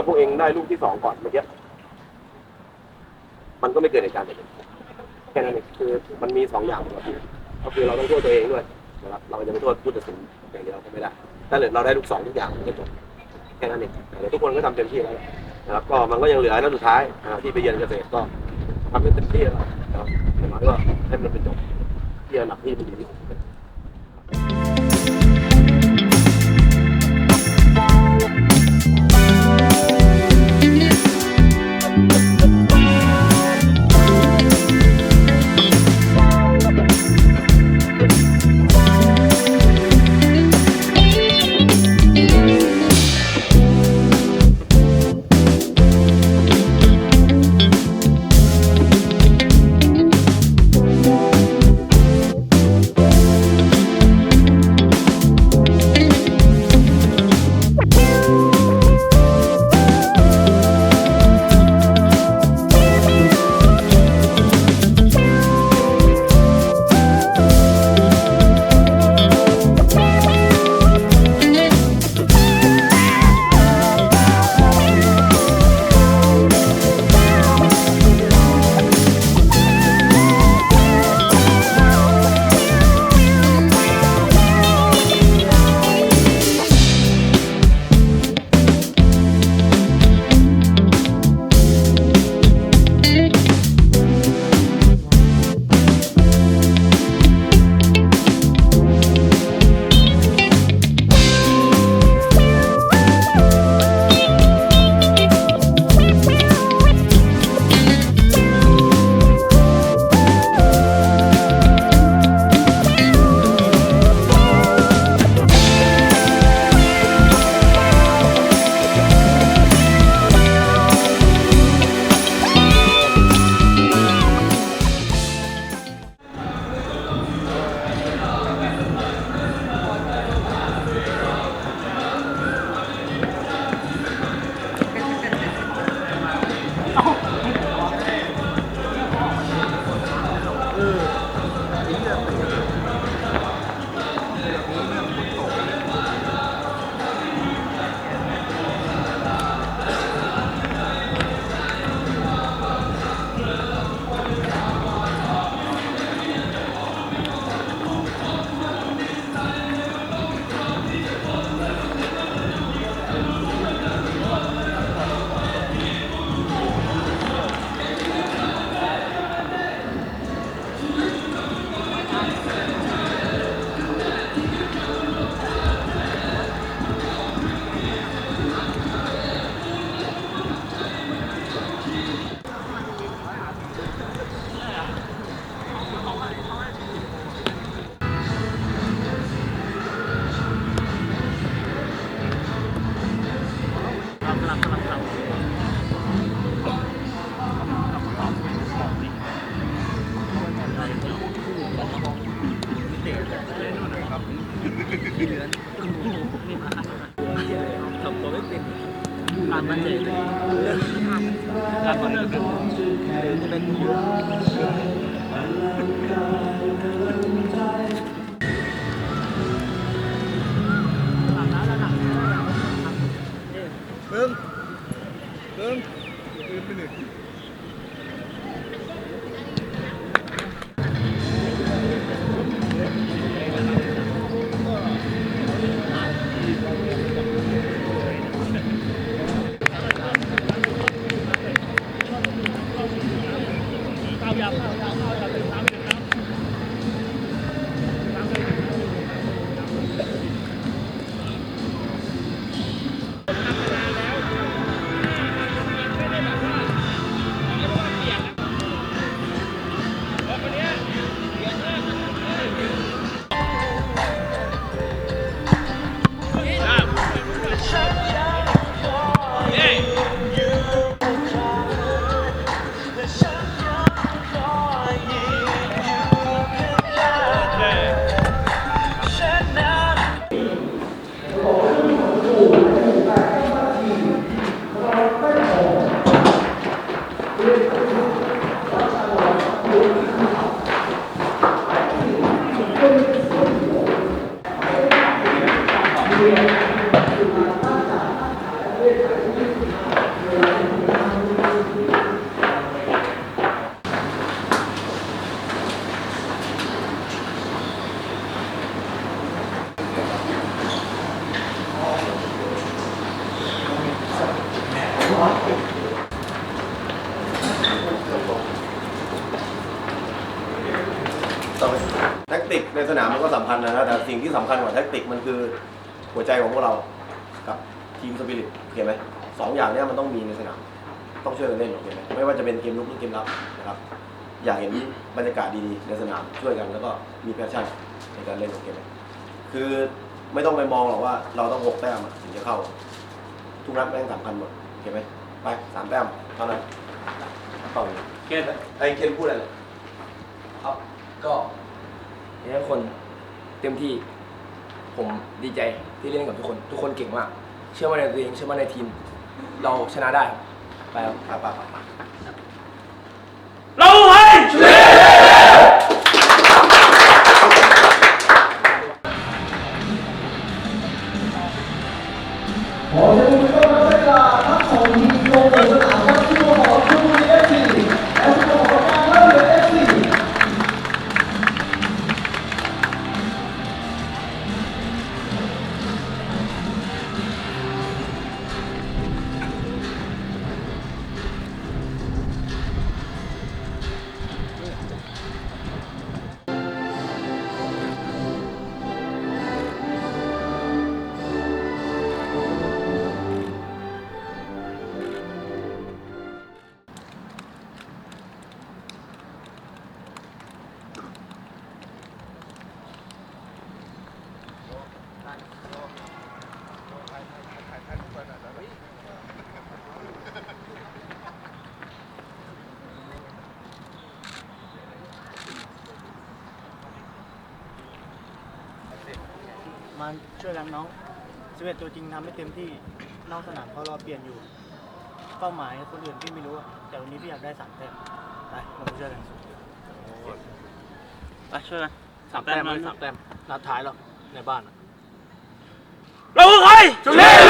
แล้วพวกเองได้ลูกที่สองก่อนเมื่อกี้มันก็ไม่เกิดเหตุการณ์แบบนี้แค่นั้นเองคือมันมีสองอย่างครับพี่ก็คือเราต้องโทษตัวเองด้วยนะครับเราจะไม่โทษผู้ตัดสินอย่างเดียวก็ไม่ได้ถ้าเกิดเราได้ลูกสองทุกอย่างมันก็จบแค่นั้นเองแต่ทุกคนก็ทำเต็มที่แล้วนะครับก็มันก็ยังเหลือนัดสุดท้ายที่ไปเยือนเกษตรก็ทำเต็มที่แล้วนะครับอย่างน้อยก็ให้มันเป็นจบที่อันดับที่มันดีที่สุดารมันจะเป็นเของพวกเรากับทีมสปิริตโอเคไหมสองอย่างเนี้ยมันต้องมีในสนามต้องช่วยกันเล่นโอเคไหมไม่ว่าจะเป็นเกมลุกหรือเกมรับนะครับ อยากเห็นบรรยากาศดีๆในสนามช่วยกันแล้วก็มีแพชชั่นในการเล่นโอเคไหมคือไม่ต้องไปมองหรอกว่าเราต้องหกแต้มอะถึงจะเข้า ทุกนัดแม่งสำคัญหมดโอเคไหมไปสามแต้มเท่านั้นต่อเลยเคนไอ้เคนพูดอะไรเลยครับก็อยากให้ทุกคนเต็มที่ ผมดีใจที่เล่นกับทุกคน ทุกคนเก่งมาก เชื่อมั่นในตัวเอง เชื่อมั่นในทีม เราชนะได้ไปครับไปไปไปเราให้มา ช่วยกันน้องสิบเอ็ดตัวจริงทำให้เต็มที่ นอกสนามเขารอเปลี่ยนอยู่ เป้าหมายคนอื่นพี่ไม่รู้อะแต่วันนี้พี่อยากได้สามแต้มไปเรามาช่วยกันไปช่วยกันสามแต้แต้มมเลยสามแต้มนัดท้ายแล้วในบ้านอะเราให้เล่เล่เล่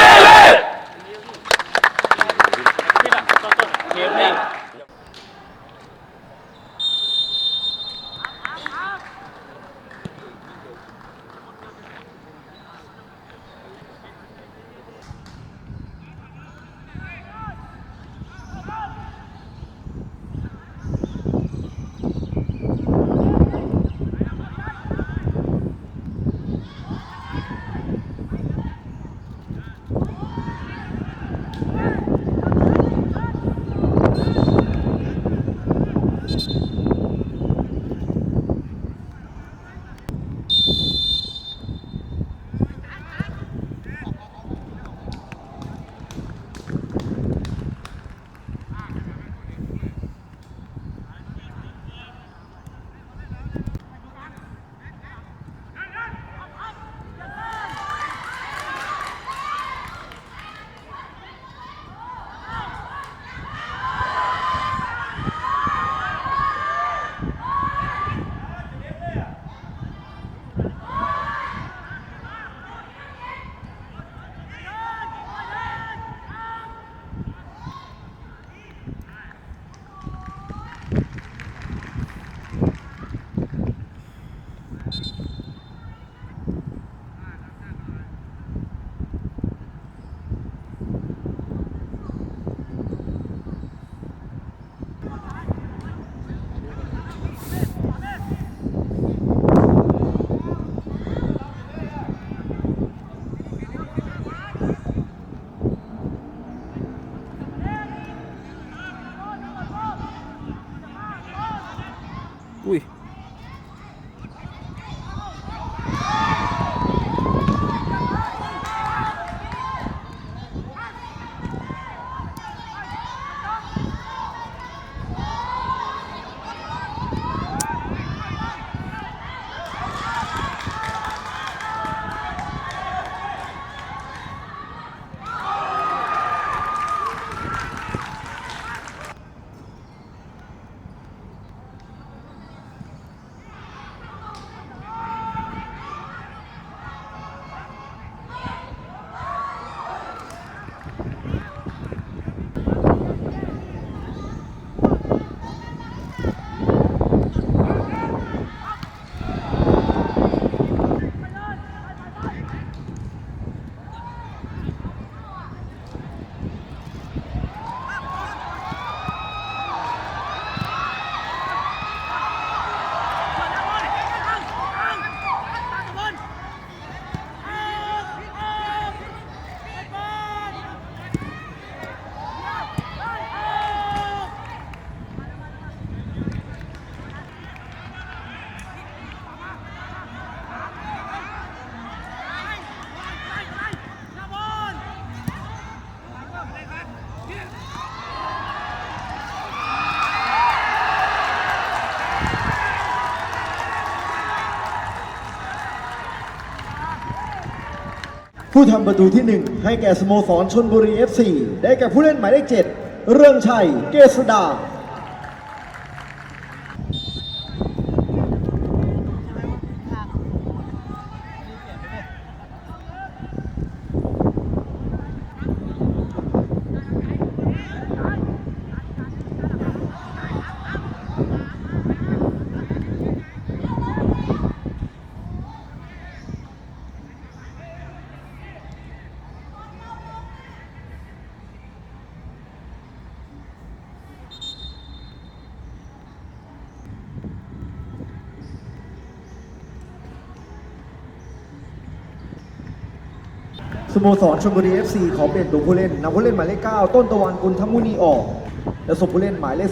ผู้ทำประตูที่ 1 ให้แก่สโมสรชนบุรี FC ได้แก่ผู้เล่นหมายเลข7เรื่องชัย เกษดา โมสรชลบุรี FC ขอเปลี่ยนตัวผู้เล่นนำผู้เล่นหมายเลข 9 ต้นตะวันกุลทมุนีออก และส่งผู้เล่นหมายเลข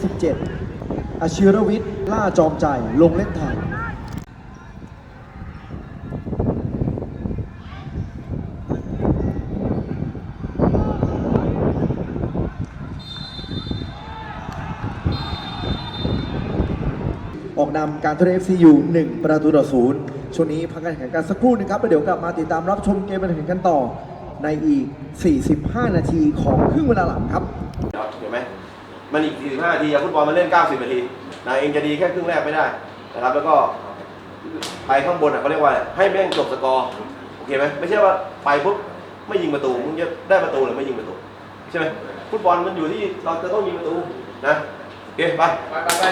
17อาชิรวิทย์ล่าจอมใจลงเล่นแทนออกนำการทดเอฟซีอยู่ 1 ประตูต่อศูนย์ช่วงนี้พักการแข่งขันกันสักครู่หนึงครับแล้วเดี๋ยวกลับมาติดตามรับชมเกมการแข่งขันกันต่อ ในอีก 45 นาทีของครึ่งเวลาหลังครับเห็นไหมมันอีก 45 นาทีฟุตบอลมันเล่น 90 นาทีนะเองจะดีแค่ครึ่งแรกไม่ได้นะครับแล้วก็ไปข้างบนอะเขาเรียกว่าให้แม่งจบสกอร์โอเคไหมไม่ใช่ว่าไปปุ๊บไม่ยิงประตูมึงจะได้ประตูหรือไม่ยิงประตูใช่ไหมฟุตบอลมันอยู่ที่เราจะต้องยิงประตูนะโอเคไปไปไป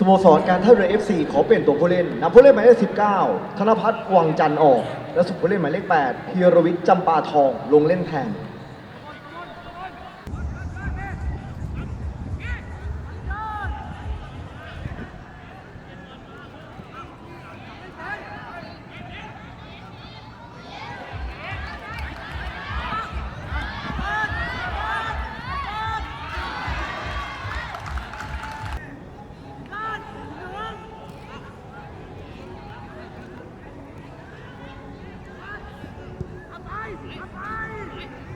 สโมสรการท่าเรือ FC ขอเปลี่ยนตัวผู้เล่นนำผู้เล่นหมายเลข 19 ธนพัฒน์วังจันทร์ออก และสุผู้เล่นหมายเลข 8 พีรวิทย์จำปาทอง ลงเล่นแทน favorite.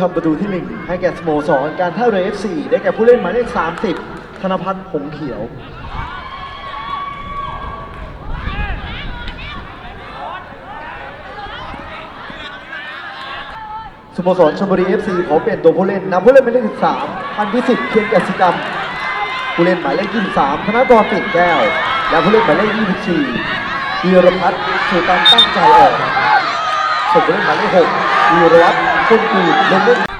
ทำประตูที่ 1 ให้แก่สโมสรการท่าเรือ FC ได้แก่ผู้เล่นหมายเลข 30 ธนพัฒน์หงเขียวสโมสรชลบุรี FC ขอเปลี่ยนตัวผู้เล่นนำผู้เล่นหมายเลข13พันพิสิทธิ์เพียงกสิกรรมผู้เล่นหมายเลข23ธนกรปิ่นแก้ว และผู้เล่นหมายเลข24วีรพัฒน์สุตันตั้งใจออกส่วนผู้เล่นหมายเลข6วีรวัฒน์ ต้น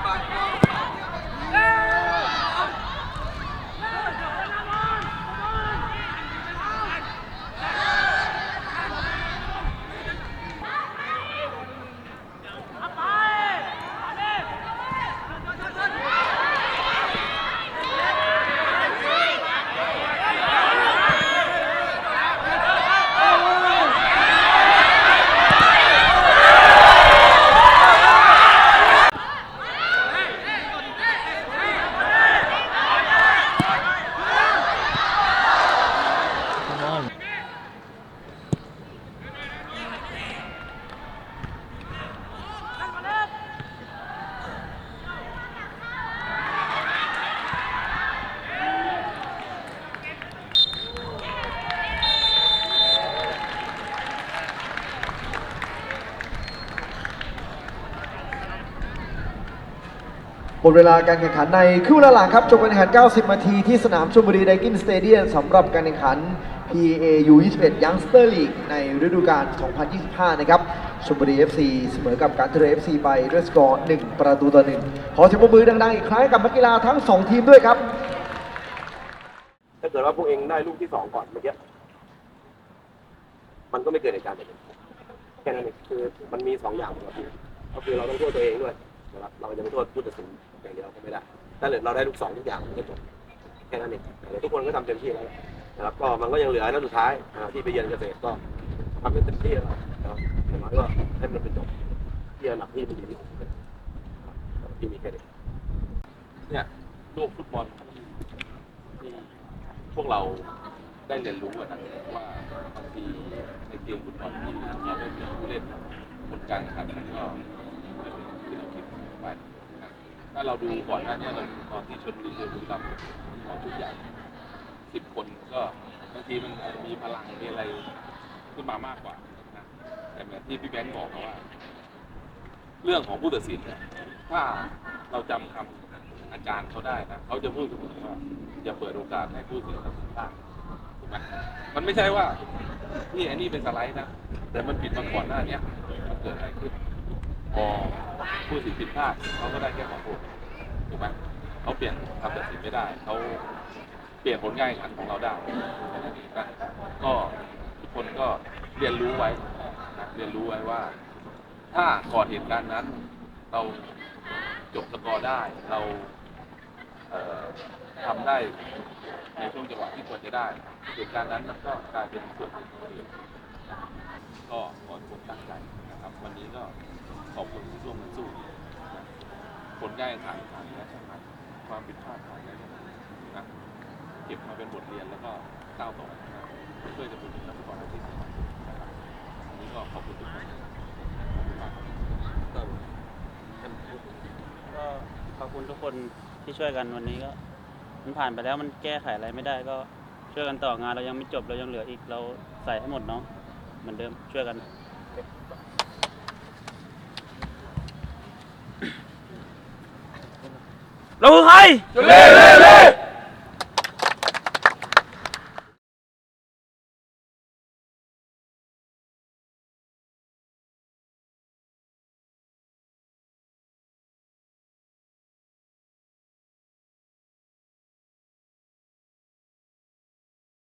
หมดเวลาการแข่งขันในครึ่ลาหลังครับจบการแข่งขัน 90 นาทีที่สนามชลบุรีไดกินสเตเดียมสำหรับการแข่งขัน PAU 21 Youngster League ในฤดูกาล 2025 นะครับชลบุรี FC เสมอกับการเทเร FC ไปด้วยสกอร์ 1 ประตูต่อ 1 ขอเสียงปรบมือดังๆ อีกครั้งกับนักกีฬาทั้ง 2 ทีมด้วยครับ ถ้าเกิดว่าพวกเองได้ลูกที่สองก่อนเมื่อกี้ มันก็ไม่เกิดเหตุการณ์แบบนี้แค่นั้นเองคือมันมีสองอย่างครับก็คือเราต้องโทษตัวเองด้วยนะครับเราจะไม่โทษผู้ตัดสิน อย่างเดียวก็ไม่ได้ ถ้าเกิดเราได้ลูกสองทุกอย่างมันก็จบแค่นั้นเองแต่ทุกคนก็ทำเต็มที่แล้วนะครับก็มันก็ยังเหลือนัดสุดท้ายที่ไปเยือนเกษตรก็ทำเป็นเต็มที่แล้วนะครับอย่างน้อยก็ให้มันเป็นจบที่อันดับที่มันดีที่สุดนะครับที่มีแค่นี้เนี่ยโลกฟุตบอลที่พวกเราได้เรียนรู้กันะว่าบางทีในเกมฟุตบอลที่เราได้เป็นผู้เล่นผลการแข่งขันมันก็ไม่เป็นที่เราคิดไป ถ้าเราดูก่อนหน้านี้เราดูตอนที่ชนบุรีเจอบุรีรัมย์เอาทุกอย่างสิบคนก็บางทีมันมีพลังมีอะไรขึ้นมามากกว่านะแต่เหมือนที่พี่แบงค์บอกนะว่า เรื่องของผู้ตัดสินเนี่ยถ้าเราจำคำอาจารย์เขาได้นะเขาจะพูดเสมอว่าอย่าเปิดโอกาสให้ผู้ตัดสินตัดสินพลาดถูกไหมมันไม่ใช่ว่านี่อันนี้เป็นสไลด์นะแต่มันผิดมาก่อนหน้าเนี้ยมันเกิดอะไรขึ้น พอผู้สินผิดพลาดเขาก็ได้แค่ขอโทษถูกไหมเขาเปลี่ยนคำตัดสินไม่ได้เขาเปลี่ยนผลการแข่งขันของเราได้แค่นั้นเองนะก็ทุกคนก็เรียนรู้ไว้นะเรียนรู้ไว้ว่า ถ้าก่อนเหตุการณ์นั้น เราจบสกอร์ได้เราเอ่อทำได้ในช่วงจังหวะที่ควรจะได้เหตุการณ์นั้นมันก็กลายเป็นส่วนหนึ่งของเกมก็ขอทุกคนตั้งใจนะครับ วันนี้ก็ ขอบคุณที่ร่วมกันสู้นะผลการแข่งขันผ่านและชนะความผิดพลาดผ่านและชนะนะเก็บมาเป็นบทเรียนแล้วก็ก้าวต่อนะเพื่อจะเป็นนักฟุตบอลอาชีพนะครับวันนี้ก็ขอบคุณทุกคนก็ขอบคุณทุกคนที่ช่วยกันวันนี้ก็มันผ่านไปแล้วมันแก้ไขอะไรไม่ได้ก็ช่วยกันต่องานเรายังไม่จบเรายังเหลืออีกเราใส่ให้หมดเนาะเหมือนเดิมช่วยกัน เราคือใคร เล่เล่เล่